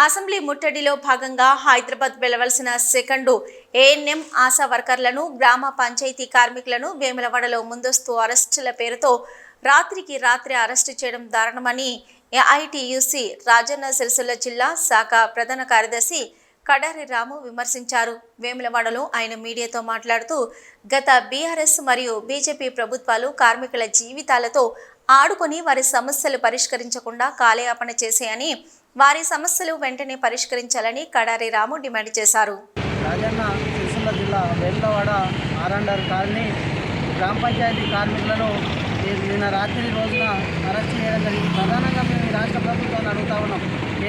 Assembly ముట్టడిలో భాగంగా హైదరాబాద్ వెళ్ళవలసిన second ANM ASHA వర్కర్లను గ్రామ పంచాయతీ కార్మికులను వేములవాడలో ముందస్తు అరెస్టుల పేరుతో రాత్రికి రాత్రి అరెస్టు చేయడం దారుణమని ఏఐటియుసి రాజన్న సిరిసిల్ల జిల్లా శాఖ ప్రధాన కార్యదర్శి కడారి రాము విమర్శించారు. వేములవాడలో ఆయన మీడియాతో మాట్లాడుతూ గత బీఆర్ఎస్ మరియు బీజేపీ ప్రభుత్వాలు కార్మికుల జీవితాలతో ఆడుకొని వారి సమస్యలు పరిష్కరించకుండా కాలయాపన చేశాయని వారి సమస్యలు వెంటనే పరిష్కరించాలని కడారి రాము డిమాండ్ చేశారు. రాజన్న సిరిసిల్ల జిల్లా వేములవాడ ఆర్ఎండ్ఆర్ కాలనీ గ్రామ పంచాయతీ కార్మికులను నిన్న రాత్రి రోజున అరెస్ట్ చేయడం జరిగింది. ప్రధానంగా మేము ఈ రాష్ట్ర ప్రభుత్వాన్ని అడుగుతా ఉన్నాం.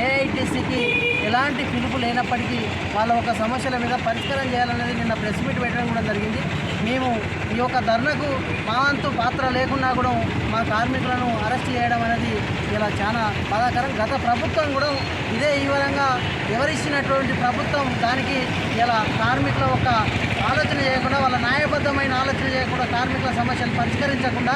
ఏఐటీసీకి ఎలాంటి పిలుపు లేనప్పటికీ వాళ్ళ ఒక సమస్యల మీద పరిష్కారం చేయాలనేది నిన్న ప్రెస్ మీట్ పెట్టడం కూడా జరిగింది. మేము ఈ యొక్క ధర్నకు మా వంతు పాత్ర లేకున్నా కూడా మా కార్మికులను అరెస్ట్ చేయడం అనేది ఇలా చాలా బాధాకరం. గత ప్రభుత్వం కూడా ఇదే ఈ విధంగా వివరించినటువంటి ప్రభుత్వం దానికి ఇలా కార్మికుల ఒక ఆలోచన చేయకుండా వాళ్ళ న్యాయబద్ధమైన ఆలోచన చేయకుండా కార్మికుల సమస్యలు పరిష్కరించకుండా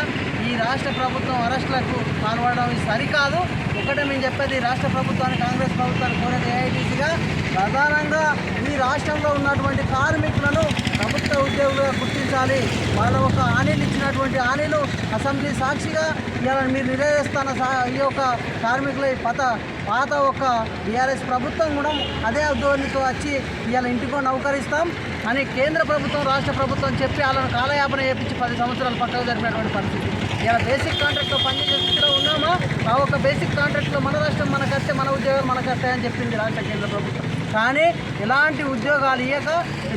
ఈ రాష్ట్ర ప్రభుత్వం అరెస్టులకు పాల్పడడం సరికాదు. ఒకటే మేము చెప్పేది రాష్ట్ర ప్రభుత్వాన్ని కాంగ్రెస్ ప్రభుత్వాన్ని కోరేది ఏఐటీసీగా ప్రధానంగా ఈ రాష్ట్రంలో ఉన్నటువంటి కార్మికులను ప్రభుత్వ ఉద్యోగులుగా గుర్తించాలి. వాళ్ళ ఒక హామీలు ఇచ్చినటువంటి హామీలు అసెంబ్లీ సాక్షిగా ఇలా మీరు నిలదీస్తున్న ఈ యొక్క కార్మికుల ఈ పత పాత ఒక బీఆర్ఎస్ ప్రభుత్వం కూడా అదే ఉద్యోగులతో వచ్చి ఇవాళ ఇంటికో నౌకరిస్తాం. అని కేంద్ర ప్రభుత్వం రాష్ట్ర ప్రభుత్వం చెప్పి వాళ్ళని కాలయాపన చేపించి పది సంవత్సరాలు పక్కకు జరిపినటువంటి పరిస్థితి. ఇలా బేసిక్ కాంట్రాక్ట్లో పనిచేసే స్థితిలో ఉన్నామా? ఆ ఒక బేసిక్ కాంట్రాక్ట్లో మన రాష్ట్రం మనకస్తే మన ఉద్యోగాలు మనకస్తాయని చెప్పింది రాష్ట్ర కేంద్ర ప్రభుత్వం. కానీ ఇలాంటి ఉద్యోగాలు ఇవ్వక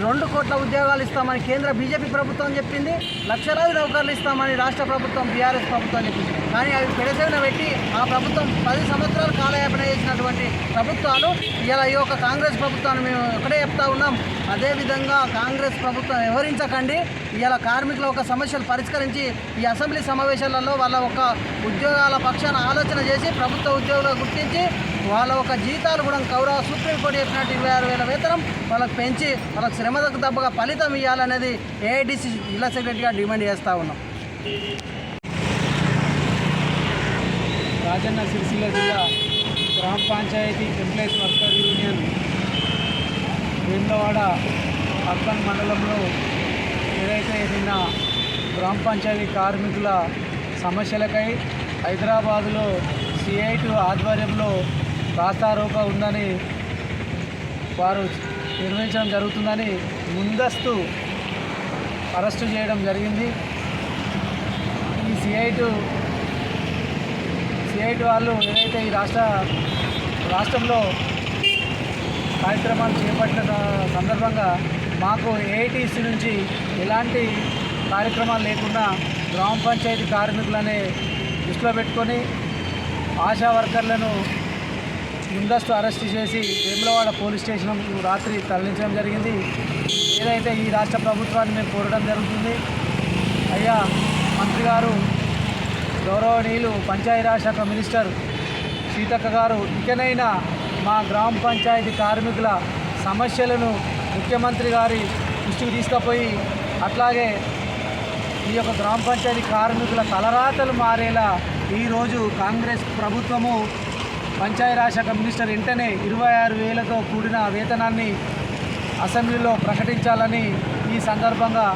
రెండు కోట్ల ఉద్యోగాలు ఇస్తామని కేంద్ర బీజేపీ ప్రభుత్వం చెప్పింది. లక్షలాది నౌకర్లు ఇస్తామని రాష్ట్ర ప్రభుత్వం బీఆర్ఎస్ ప్రభుత్వం చెప్పింది. కానీ అవి పెడసేన పెట్టి ఆ ప్రభుత్వం పది సంవత్సరాలు కాలయాపన చేసినటువంటి ప్రభుత్వాలు ఇలా ఈ యొక్క కాంగ్రెస్ ప్రభుత్వాన్ని మేము ఒకటే చెప్తా ఉన్నాం. అదేవిధంగా కాంగ్రెస్ ప్రభుత్వం వివరించకండి ఇలా కార్మికుల ఒక సమస్యలు పరిష్కరించి ఈ అసెంబ్లీ సమావేశాలలో వాళ్ళ ఒక ఉద్యోగాల పక్షాన ఆలోచన చేసి ప్రభుత్వ ఉద్యోగులు గుర్తించి వాళ్ళ ఒక జీతాలు కూడా కౌరవ సుప్రీంకోర్టు చెప్పినట్టు ఇరవై ఆరు వేల వేతనం వాళ్ళకి పెంచి వాళ్ళకి శ్రమకు తప్పగా ఫలితం ఇవ్వాలనేది ఏఐడిసి జిల్లా సెక్రటరీగా డిమాండ్ చేస్తూ ఉన్నాం. రాజన్న సిరిసిల్ల జిల్లా గ్రామ panchayat employees worker union Vemulawada urban మండలంలో ఏదైతే నిన్న గ్రామ పంచాయతీ కార్మికుల సమస్యలకై హైదరాబాదులో సిఐటి ఆధ్వర్యంలో రాస్తారోక ఉందని వారు నిర్వహించడం జరుగుతుందని ముందస్తు అరెస్టు చేయడం జరిగింది. ఈ సిఐటు సిఐటి వాళ్ళు ఏదైతే ఈ రాష్ట్ర రాష్ట్రంలో కార్యక్రమాలు చేపట్టిన సందర్భంగా మాకు ఏఐటీసీ నుంచి ఎలాంటి కార్యక్రమాలు లేకుండా గ్రామ పంచాయతీ కార్మికులనే దృష్టిలో పెట్టుకొని ఆశా వర్కర్లను ముందస్తు అరెస్ట్ చేసి వేములవాడ పోలీస్ స్టేషన్ రాత్రి తరలించడం జరిగింది. ఏదైతే ఈ రాష్ట్ర ప్రభుత్వాన్ని మేము కోరడం జరుగుతుంది అయ్యా మంత్రి గారు గౌరవనీయులు పంచాయతీరాజ్ శాఖ మినిస్టర్ సీతక్క గారు ఇకనైనా మా గ్రామ పంచాయతీ కార్మికుల సమస్యలను ముఖ్యమంత్రి గారి దృష్టికి తీసుకుపోయి అట్లాగే ఈ యొక్క గ్రామ పంచాయతీ కార్మికుల తలరాతలు మారేలా ఈరోజు కాంగ్రెస్ ప్రభుత్వము పంచాయతీరాజ్ శాఖ మినిస్టర్ వెంటనే ఇరవై ఆరు వేలతో కూడిన వేతనాన్ని అసెంబ్లీలో ప్రకటించాలని ఈ సందర్భంగా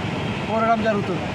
కోరడం జరుగుతుంది.